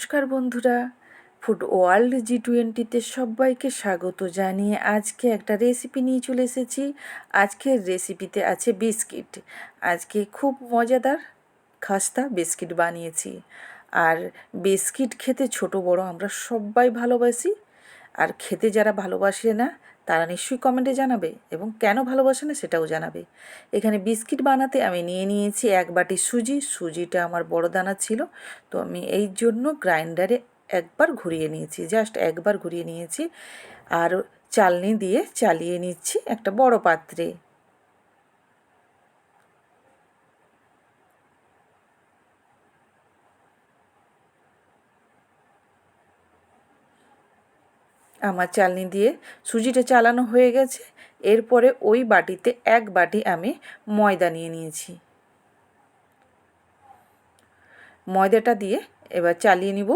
নমস্কার বন্ধুরা। Food world জি টোয়েন্টিতে সবাইকে স্বাগত জানিয়ে আজকে একটা রেসিপি নিয়ে চলে এসেছি। আজকের রেসিপিতে আছে বিস্কিট আজকে খুব মজাদার, খাস্তা বিস্কিট বানিয়েছি। আর বিস্কিট খেতে ছোট বড় আমরা সবাই ভালোবাসি। আর খেতে যারা ভালোবাসে না তারা নিশ্চয়ই কমেন্টে জানাবে এবং কেন ভালোবাসে না সেটাও জানাবে। এখানে বিস্কিট বানাতে আমি নিয়ে নিয়েছি এক বাটি সুজি। সুজিটা আমার বড় দানা ছিল, তো আমি এই জন্য গ্রাইন্ডারে একবার ঘুরিয়ে নিয়েছি, জাস্ট একবার ঘুরিয়ে নিয়েছি। আর চালনি দিয়ে চালিয়ে নিচ্ছি একটা বড় পাত্রে। আমার চালনি দিয়ে সুজিটা চালানো হয়ে গেছে। এরপরে ওই বাটিতে এক বাটি আমি ময়দা নিয়ে নিয়েছি। ময়দাটা দিয়ে এবার চালিয়ে নিব।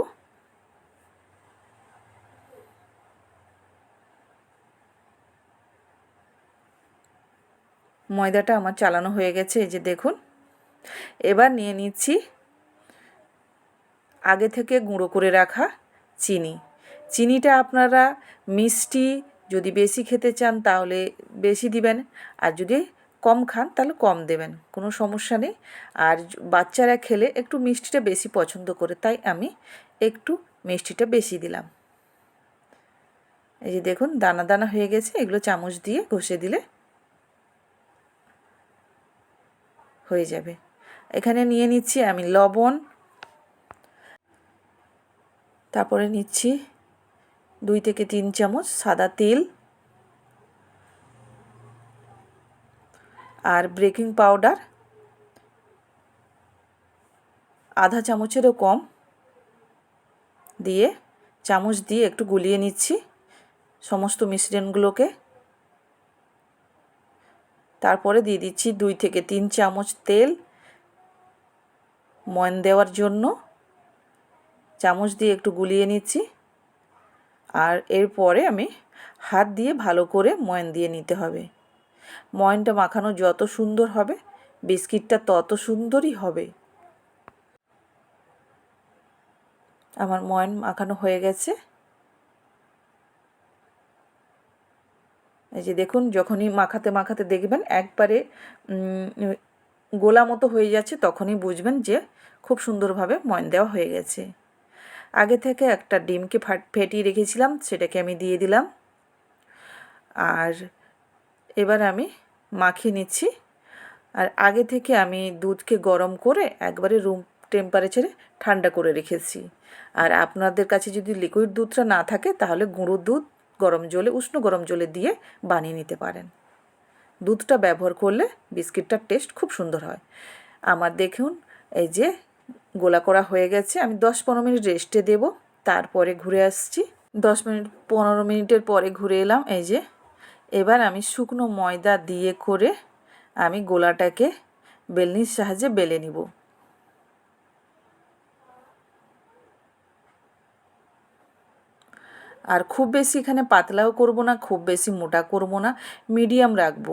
ময়দাটা আমার চালানো হয়ে গেছে, এই যে দেখুন। এবার নিয়ে নিচ্ছি আগে থেকে গুঁড়ো করে রাখা চিনি। চিনিটা আপনারা মিষ্টি যদি বেশি খেতে চান তাহলে বেশি দিবেন। আর যদি কম খান তাহলে কম দেবেন, কোনো সমস্যা নেই। আর বাচ্চারা খেলে একটু মিষ্টিটা বেশি পছন্দ করে, তাই আমি একটু মিষ্টিটা বেশি দিলাম। এই যে দেখুন, দানা দানা হয়ে গেছে, এগুলো চামচ দিয়ে ঘষে দিলে হয়ে যাবে। এখানে নিয়ে নিচ্ছি আমি লবণ, তারপরে নিচ্ছি দুই থেকে তিন চামচ সাদা তেল আর বেকিং পাউডার আধা চামচেরও কম দিয়ে চামচ দিয়ে একটু গুলিয়ে নিচ্ছি সমস্ত মিশ্রণগুলোকে। তারপরে দিয়ে দিচ্ছি দুই থেকে তিন চামচ তেল ময়ন দেওয়ার জন্য। চামচ দিয়ে একটু গুলিয়ে নিচ্ছি। আর এরপরে আমি হাত দিয়ে ভালো করে ময়ন দিয়ে নিতে হবে। ময়নটা মাখানো যত সুন্দর হবে, বিস্কিটটা তত সুন্দরই হবে। আমার ময়ন মাখানো হয়ে গেছে। এই যে দেখুন, যখনই মাখাতে মাখাতে দেখবেন একবারে গোলা মতো হয়ে যাচ্ছে, তখনই বুঝবেন যে খুব সুন্দরভাবে ময়ন দেওয়া হয়ে গেছে। আগে থেকে একটা ডিমকে ফাট, ফেটিয়ে রেখেছিলাম, সেটাকে আমি দিয়ে দিলাম। আর এবার আমি মাখিয়ে নিচ্ছি। আর আগে থেকে আমি দুধকে গরম করে একবারে রুম টেম্পারেচারে ঠান্ডা করে রেখেছি। আর আপনাদের কাছে যদি লিকুইড দুধটা না থাকে, তাহলে গুঁড়ো দুধ গরম জলে, উষ্ণ গরম জলে দিয়ে বানিয়ে নিতে পারেন। দুধটা ব্যবহার করলে বিস্কিটটার টেস্ট খুব সুন্দর হয়। আমার দেখুন, এই যে গোলা করা হয়ে গেছে। আমি দশ পনেরো মিনিট রেস্টে দেব, তারপরে ঘুরে আসছি। দশ মিনিট, পনেরো মিনিটের পরে ঘুরে এলাম। এই যে, এবার আমি শুকনো ময়দা দিয়ে করে আমি গোলাটাকে বেলনির সাহায্যে বেলে নিব। আর খুব বেশি এখানে পাতলাও করব না, খুব বেশি মোটা করব না, মিডিয়াম রাখব।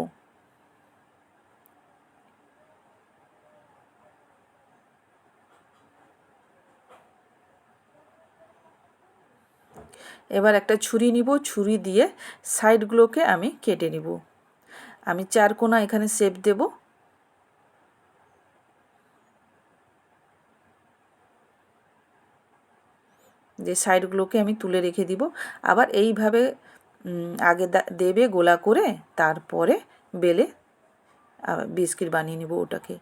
এবার একটা ছুরি নিব, ছুরি দিয়ে সাইডগুলোকে আমি কেটে নিব। আমি চার কোনা এখানে শেপ দেব। যে সাইডগুলোকে আমি তুলে রেখে দিব। আবার এইভাবে আগে দেবে গোলা করে, তারপরে বেলে বিস্কিট বানিয়ে নিব ওটাকে।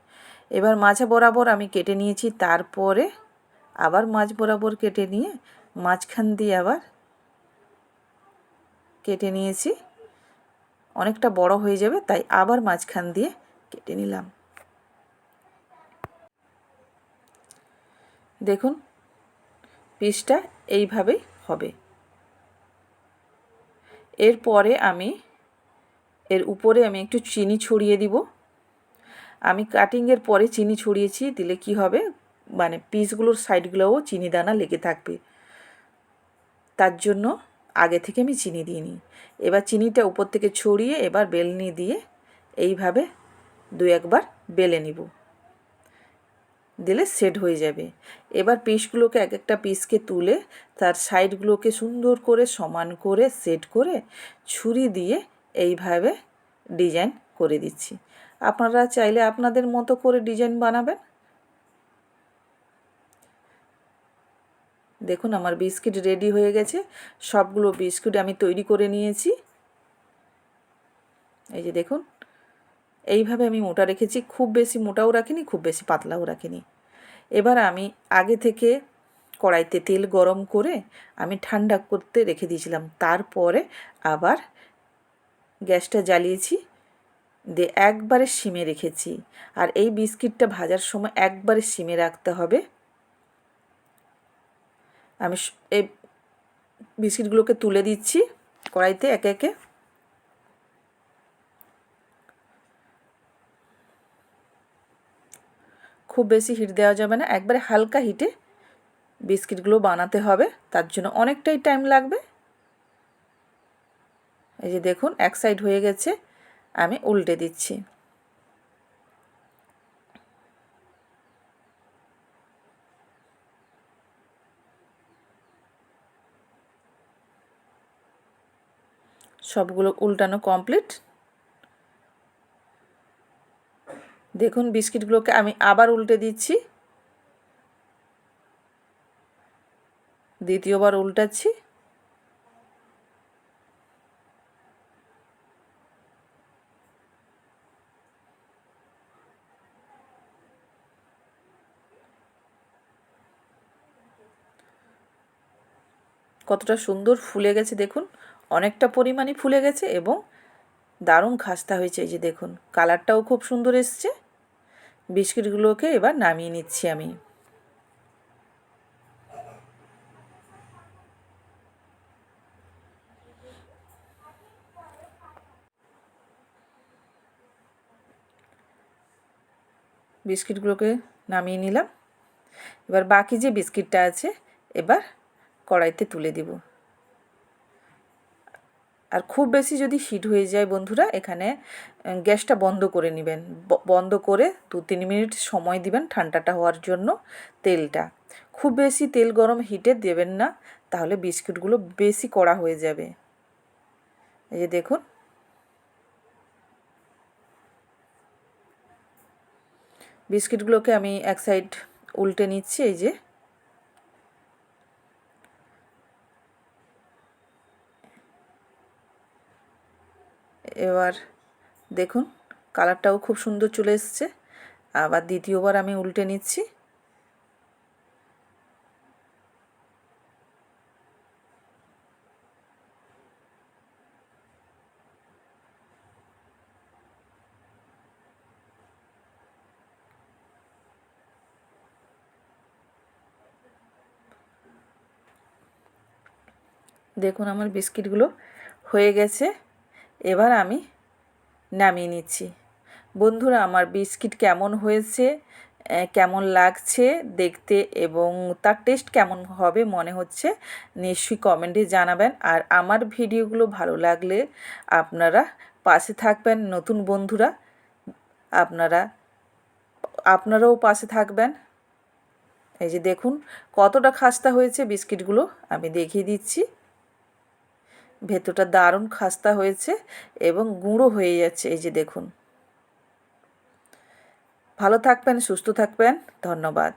এবার মাঝে বরাবর আমি কেটে নিয়েছি, তারপরে আবার মাছ বরাবর কেটে নিয়ে মাঝখান দিয়ে আবার কেটে নিয়েছি। অনেকটা বড় হয়ে যাবে, তাই আবার মাঝখান দিয়ে কেটে নিলাম। দেখুন, পিসটা এইভাবেই হবে। এরপরে আমি, এর উপরে আমি একটু চিনি ছড়িয়ে দিব। আমি কাটিংয়ের পরে চিনি ছড়িয়েছি, দিলে কি হবে? মানে পিসগুলোর সাইডগুলোও চিনি দানা লেগে থাকবে। তার জন্য আগে থেকে আমি চিনি দিইনি। এবার চিনিটা উপর থেকে ছড়িয়ে এবার বেলনি দিয়ে এইভাবে দু একবার বেলে নিব। দিলে সেট হয়ে যাবে। এবার পিসগুলোকে এক একটা পিসকে তুলে তার সাইডগুলোকে সুন্দর করে সমান করে, সেট করে ছুরি দিয়ে এইভাবে ডিজাইন করে দিচ্ছি। আপনারা চাইলে আপনাদের মতো করে ডিজাইন বানাবেন। দেখুন আমার বিস্কিট রেডি হয়ে গেছে। সবগুলো বিস্কুট আমি তৈরি করে নিয়েছি। এই যে দেখুন, এইভাবে আমি মোটা রেখেছি। খুব বেশি মোটাও রাখিনি, খুব বেশি পাতলাও রাখিনি। এবার আমি আগে থেকে কড়াইতে তেল গরম করে আমি ঠান্ডা করতে রেখে দিয়েছিলাম। তারপরে আবার গ্যাসটা জ্বালিয়েছি দিয়ে একবারে সিমে রেখেছি। আর এই বিস্কিটটা ভাজার সময় একবারে সিমে রাখতে হবে। আমি এই বিস্কিটগুলোকে তুলে দিচ্ছি কড়াইতে একে একে। খুব বেশি হিট দেওয়া যাবে না, একবারে হালকা হিটে বিস্কিটগুলো বানাতে হবে, তার জন্য অনেকটাই টাইম লাগবে। এই যে দেখুন, এক সাইড হয়ে গেছে, আমি উল্টে দিচ্ছি। সবগুলো উল্টানো কমপ্লিট দেখুন বিস্কিটগুলোকে আমি আবার উল্টে দিচ্ছি। দ্বিতীয়বার উল্টাচ্ছি। কতটা সুন্দর ফুলে গেছে, দেখুন। অনেকটা পরিমাণই ফুলে গেছে এবং দারুণ খাস্তা হয়েছে এই যে দেখুন। কালারটাও খুব সুন্দর এসছে। বিস্কিটগুলোকে এবার নামিয়ে নিচ্ছি আমি। বিস্কিটগুলোকে নামিয়ে নিলাম। এবার বাকি যে বিস্কিটটা আছে, এবার কড়াইতে তুলে দিব। আর খুব বেশি যদি হিট হয়ে যায় বন্ধুরা, এখানে গ্যাসটা বন্ধ করে নেবেন। বন্ধ করে দু তিন মিনিট সময় দিবেন ঠান্ডাটা হওয়ার জন্য তেলটা। খুব বেশি তেল গরম হিটে দেবেন না, তাহলে বিস্কিটগুলো বেশি কড়া হয়ে যাবে। এই যে দেখুন। বিস্কিটগুলোকে আমি এক সাইড উল্টে নিচ্ছি, এই যে। এবার দেখুন কালারটাও খুব সুন্দর চলে এসছে। আবার দ্বিতীয়বার আমি উল্টে নিচ্ছি। দেখুন, আমার বিস্কিটগুলো হয়ে গেছে। এবার আমি নামিয়ে নিচ্ছি। বন্ধুরা, আমার বিস্কিট কেমন হয়েছে কেমন লাগছে দেখতে এবং তার টেস্ট কেমন হবে মনে হচ্ছে নিশ্চয়ই কমেন্টে জানাবেন। আর আমার ভিডিওগুলো ভালো লাগলে আপনারা পাশে থাকবেন, নতুন বন্ধুরা, আপনারা, আপনারাও পাশে থাকবেন। এই যে দেখুন কতটা খাস্তা হয়েছে বিস্কিটগুলো, আমি দেখিয়ে দিচ্ছি। ভেতরটা দারুণ খাস্তা হয়েছে এবং গুঁড়ো হয়ে যাচ্ছে, এই যে দেখুন। ভালো থাকবেন, সুস্থ থাকবেন, ধন্যবাদ।